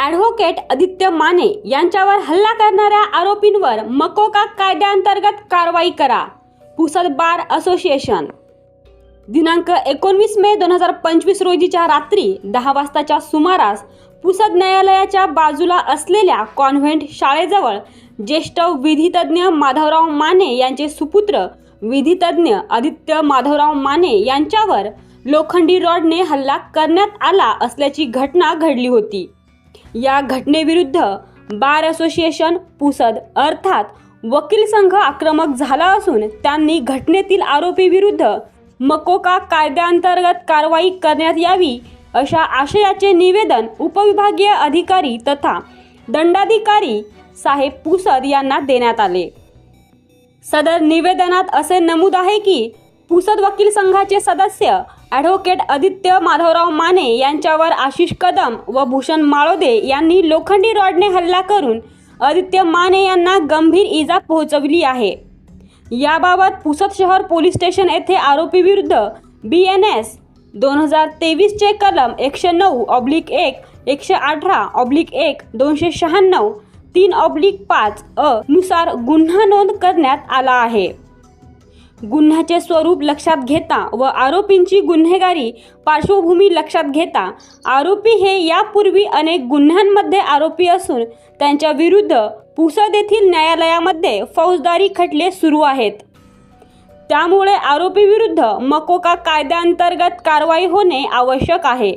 Advocate Aditya Mane यांच्यावर हल्ला करणाऱ्या आरोपींवर मकोका कायद्याअंतर्गत कारवाई करा. Pusad bar association. दिनांक एकोणवीस मे दोन हजार पंचवीस रोजीच्या रात्री दहा वाजताच्या सुमारास पुसद न्यायालयाच्या बाजूला असलेल्या कॉन्व्हेंट शाळेजवळ ज्येष्ठ विधितज्ञ माधवराव माने यांचे सुपुत्र विधितज्ञ आदित्य माधवराव माने यांच्यावर लोखंडी रॉडने हल्ला करण्यात आला असल्याची घटना घडली होती. या घटनेविरुद्ध बार असोसिएशन पुसद अर्थात वकील संघ आक्रमक झाला असून त्यांनी घटनेतील आरोपीविरुद्ध मकोका कायद्याअंतर्गत कारवाई करण्यात यावी अशा आशयाचे निवेदन उपविभागीय अधिकारी तथा दंडाधिकारी साहेब पुसद यांना देण्यात आले. सदर निवेदनात असे नमूद आहे की पुसद वकील संघाचे सदस्य ॲडव्होकेट आदित्य माधवराव माने यांच्यावर आशिष कदम व भूषण माळोदे यांनी लोखंडी रॉडने हल्ला करून आदित्य माने यांना गंभीर इजा पोहोचवली आहे. याबाबत पुसद शहर पोलीस स्टेशन येथे आरोपीविरुद्ध बी एन एस दोन हजार तेवीसचे कलम एकशे नऊ ऑब्लिक एक एकशे अठरा ऑब्लिक एक दोनशे शहाण्णव तीन ऑब्लिक पाच अ नुसार गुन्हा नोंद करण्यात आला आहे. गुन्ह्याचे स्वरूप लक्षात घेता व आरोपींची गुन्हेगारी पार्श्वभूमी लक्षात घेता आरोपी हे यापूर्वी अनेक गुन्ह्यांमध्ये आरोपी असून त्यांच्या विरुद्ध पुसद येथील न्यायालयामध्ये फौजदारी खटले सुरू आहेत. त्यामुळे आरोपी विरुद्ध मकोका कायद्याअंतर्गत कारवाई होणे आवश्यक आहे.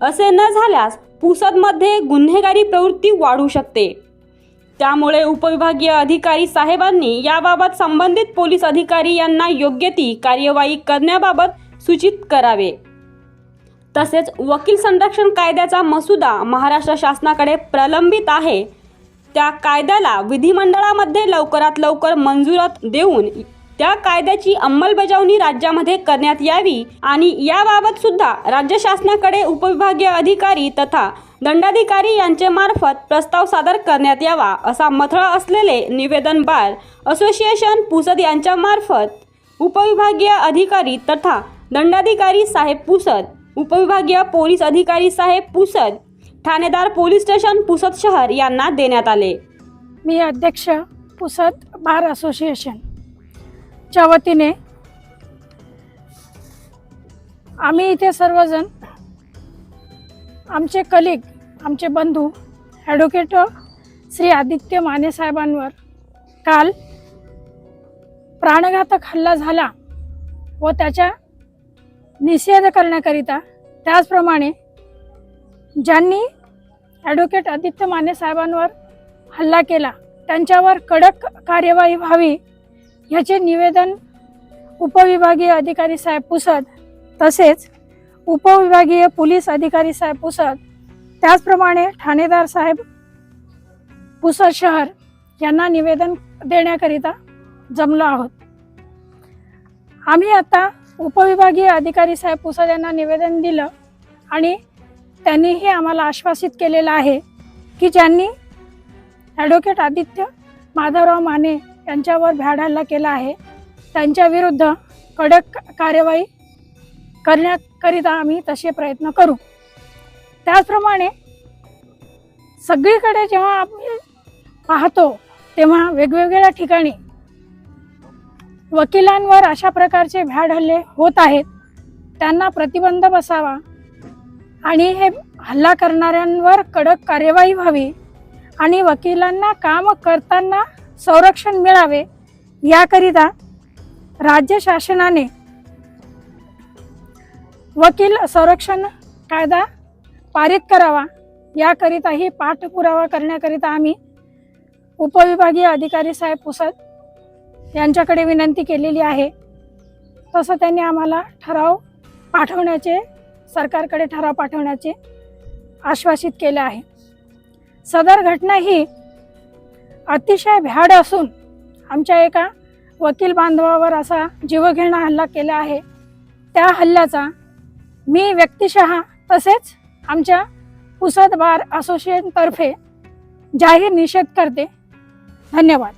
असे न झाल्यास पुसदमध्ये गुन्हेगारी प्रवृत्ती वाढू शकते. त्यामुळे उपविभागीय अधिकारी साहेबांनी याबाबत संबंधित पोलीस अधिकारी यांना योग्य ती कार्यवाही करण्याबाबत सूचित करावे. तसेच वकील संरक्षण कायद्याचा मसुदा महाराष्ट्र शासनाकडे प्रलंबित आहे. त्या कायद्याला विधिमंडळामध्ये लवकरात लवकर मंजुरात देऊन त्या कायद्याची अंमलबजावणी राज्यामध्ये करण्यात यावी आणि याबाबत सुद्धा राज्य शासनाकडे उपविभागीय अधिकारी तथा दंडाधिकारी यांचे मार्फत प्रस्ताव सादर करण्यात यावा असा मथळा असलेले निवेदन बार असोसिएशन पुसद यांच्या मार्फत उपविभागीय अधिकारी तथा दंडाधिकारी साहेब पुसद उपविभागीय पोलीस अधिकारी साहेब पुसद ठाणेदार पोलीस स्टेशन पुसद शहर यांना देण्यात आले. मी अध्यक्ष पुसद बार असोसिएशन. च्या वतीने आम्ही इथे सर्वजण आमचे कलिग आमचे बंधू ॲडव्होकेट श्री आदित्य माने साहेबांवर काल प्राणघातक हल्ला झाला व त्याच्या निषेध करण्याकरिता त्याचप्रमाणे ज्यांनी ॲडव्होकेट आदित्य माने साहेबांवर हल्ला केला त्यांच्यावर कडक कार्यवाही व्हावी ह्याचे निवेदन उपविभागीय अधिकारी साहेब पुसद तसेच उपविभागीय पोलीस अधिकारी साहेब पुसद त्याचप्रमाणे ठाणेदार साहेब पुसद शहर यांना निवेदन देण्याकरिता जमलो आहोत. आम्ही आता उपविभागीय अधिकारी साहेब पुसद यांना निवेदन दिलं आणि त्यांनीही आम्हाला आश्वासित केलेलं आहे की ज्यांनी ॲडव्होकेट आदित्य माधवराव माने त्यांच्यावर भ्याड हल्ला केला आहे. त्यांच्या विरुद्ध कडक कार्यवाही करण्याकरिता आम्ही तसे प्रयत्न करू. त्याचप्रमाणे सगळीकडे जेव्हा आम्ही पाहतो तेव्हा वेगवेगळ्या ठिकाणी वकिलांवर अशा प्रकारचे भ्याड हल्ले होत आहेत. त्यांना प्रतिबंध बसावा आणि हे हल्ला करणाऱ्यांवर कडक कार्यवाही व्हावी आणि वकिलांना काम करताना संरक्षण मिळावे याकरिता राज्य शासनाने वकील संरक्षण कायदा पारित करावा याकरिताही पाठपुरावा करण्याकरिता आम्ही उपविभागीय अधिकारी साहेब पुसद यांच्याकडे विनंती केलेली आहे. तसं त्यांनी आम्हाला ठराव पाठवण्याचे सरकारकडे ठराव पाठवण्याचे आश्वासित केले आहे. सदर घटना ही अतिशय भ्याड असून आमच्या एका वकील बांधवावर असा जीवघेणा हल्ला केला आहे. त्या हल्ल्याचा मी व्यक्तिशः तसेच आमच्या पुसद बार असोसिएशनतर्फे जाहीर निषेध करते. धन्यवाद.